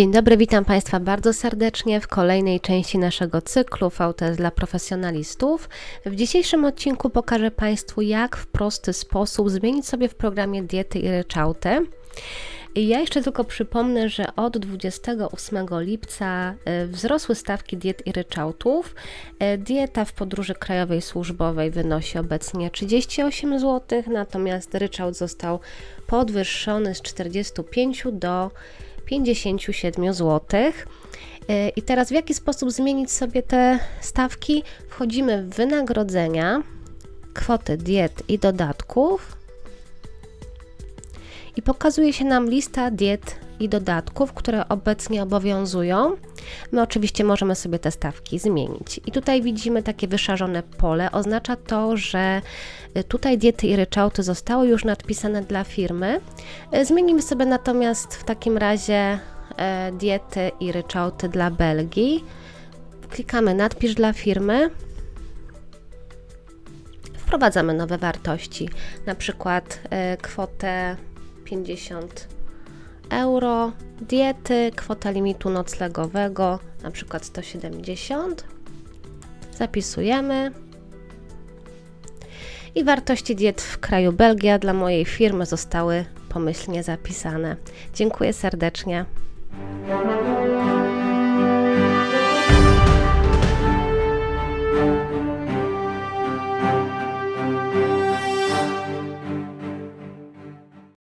Dzień dobry, witam Państwa bardzo serdecznie w kolejnej części naszego cyklu VTS dla profesjonalistów. W dzisiejszym odcinku pokażę Państwu, jak w prosty sposób zmienić sobie w programie diety i ryczałty. I ja jeszcze tylko przypomnę, że od 28 lipca e, wzrosły stawki diet i ryczałtów. E, Dieta w podróży krajowej służbowej wynosi obecnie 38 zł, natomiast ryczałt został podwyższony z 45 do 57 zł. E, I teraz w jaki sposób zmienić sobie te stawki? Wchodzimy w wynagrodzenia, kwoty diet i dodatków i pokazuje się nam lista diet i dodatków, które obecnie obowiązują. My oczywiście możemy sobie te stawki zmienić. I tutaj widzimy takie wyszarzone pole. Oznacza to, że y, tutaj diety i ryczałty zostały już nadpisane dla firmy. Y, Zmienimy sobie natomiast w takim razie e, diety i ryczałty dla Belgii. Klikamy nadpisz dla firmy. Wprowadzamy nowe wartości, na przykład e, kwotę 50 euro, diety, kwota limitu noclegowego, na przykład 170. Zapisujemy. I wartości diet w kraju Belgia dla mojej firmy zostały pomyślnie zapisane. Dziękuję serdecznie.